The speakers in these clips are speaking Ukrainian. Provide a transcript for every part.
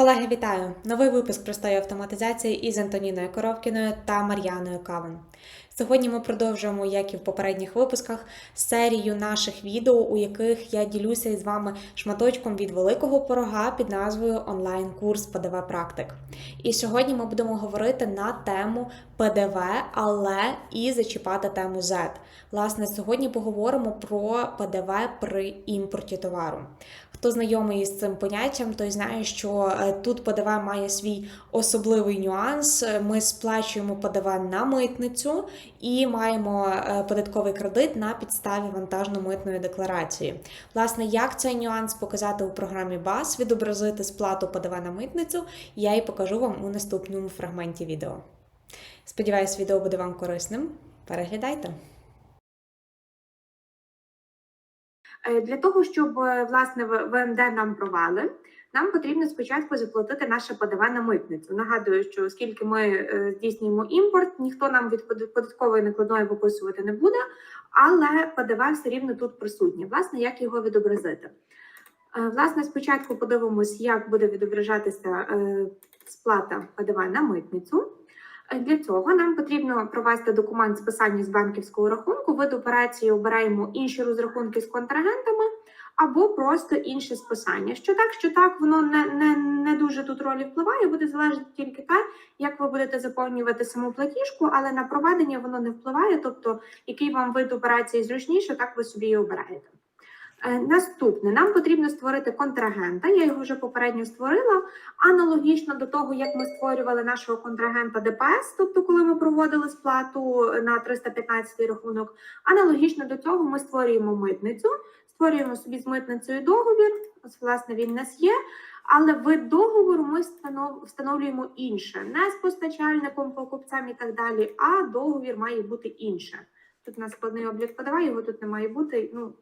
Колеги, вітаю! Новий випуск простої автоматизації із Антоніною Коровкіною та Мар'яною Кавен. Сьогодні ми продовжуємо, як і в попередніх випусках, серію наших відео, у яких я ділюся із вами шматочком від великого порога під назвою онлайн-курс ПДВ Практик. І сьогодні ми будемо говорити на тему ПДВ, але і зачіпати тему Z. Власне, сьогодні поговоримо про ПДВ при імпорті товару. Хто знайомий з цим поняттям, той знає, що е, тут ПДВ має свій особливий нюанс. Ми сплачуємо ПДВ на митницю і маємо е, податковий кредит на підставі вантажно-митної декларації. Власне, як цей нюанс показати у програмі БАС, відобразити сплату ПДВ на митницю, я і покажу вам у наступному фрагменті відео. Сподіваюсь, відео буде вам корисним. Переглядайте! Для того, щоб е, власне ВМД нам провали, нам потрібно спочатку заплатити наше ПДВ на митницю. Нагадую, що оскільки ми е, здійснюємо імпорт, ніхто нам від податкової накладної виписувати не буде, але ПДВ все рівно тут присутнє. Власне, як його відобразити? Е, Власне, спочатку подивимось, як буде відображатися е, сплата ПДВ на митницю. Для цього нам потрібно провести документ списання з банківського рахунку. Вид операції обираємо інші розрахунки з контрагентами або просто інше списання. Що так, що так, воно не, не, не дуже тут ролі впливає, буде залежати тільки те, як ви будете заповнювати саму платіжку, але на проведення воно не впливає. Тобто, який вам вид операції зручніше, так ви собі і обираєте. Е, Наступне нам потрібно створити контрагента. Я його вже попередньо створила. Аналогічно до того, як ми створювали нашого контрагента ДПС, тобто коли ми проводили сплату на 315 рахунок. Аналогічно до цього ми створюємо митницю, створюємо собі з митницею договір. Ось, власне, він у нас є. Але вид договору ми встанов- встановлюємо інше, не з постачальником, покупцем і так далі, а договір має бути інше. Тут у нас складний облік ПДВ, його тут не має бути. Ну,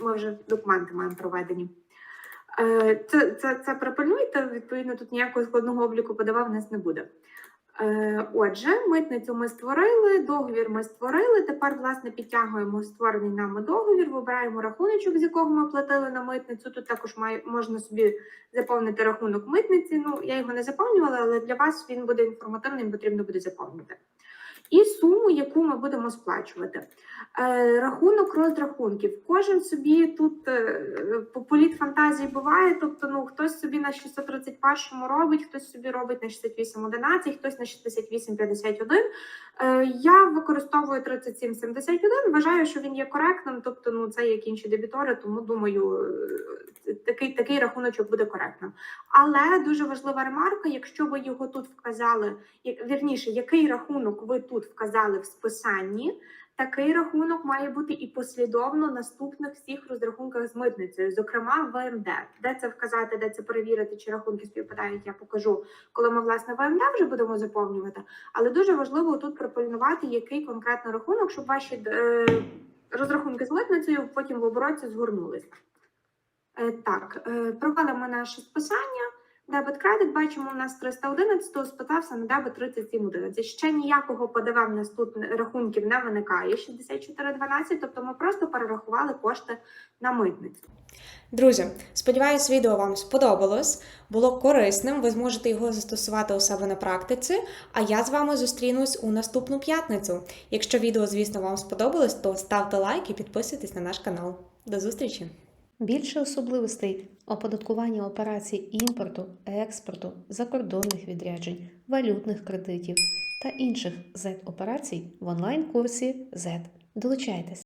ми вже документи маємо проведені. Е, Це, це, це припильнуйте, відповідно, тут ніякого складного обліку ПДВ в нас не буде. Е, Отже, митницю ми створили, договір ми створили. Тепер, власне, підтягуємо створений нами договір, вибираємо рахуночок, з якого ми платили на митницю. Тут також має, можна собі заповнити рахунок митниці. Ну, я його не заповнювала, але для вас він буде інформативним, потрібно буде заповнити. І суму, яку ми будемо сплачувати. Е, рахунок розрахунків. Кожен собі тут е, по політ фантазії буває. Тобто, ну хтось собі на 631 робить, хтось собі робить на 6811, хтось на 6851. Е, я використовую 3771, Вважаю, що він є коректним. Тобто, ну це як інші дебітори, тому думаю, такий такий рахуночок буде коректним. Але дуже важлива ремарка: якщо ви його тут вказали, вірніше, який рахунок ви тут вказали в списанні. Такий рахунок має бути і послідовно наступних всіх розрахунках з митницею, зокрема ВМД. Де це вказати, де це перевірити, чи рахунки співпадають, я покажу, коли ми власне ВМД вже будемо заповнювати. Але дуже важливо тут пропильнувати, який конкретно рахунок, щоб ваші е, розрахунки з митницею потім в обороті згорнулися. Е, так, е, провели ми наше списання. Дебет кредит, бачимо, у нас 311 спитався на дебет 3711. Ще ніякого ПДВ в нас тут рахунків не виникає 6412, тобто ми просто перерахували кошти на митницю. Друзі, сподіваюсь, відео вам сподобалось, було корисним. Ви зможете його застосувати у себе на практиці. А я з вами зустрінусь у наступну п'ятницю. Якщо відео, звісно, вам сподобалось, то ставте лайк і підписуйтесь на наш канал. До зустрічі! Більше особливостей оподаткування операцій імпорту, експорту, закордонних відряджень, валютних кредитів та інших Z-операцій в онлайн-курсі Z. Долучайтесь!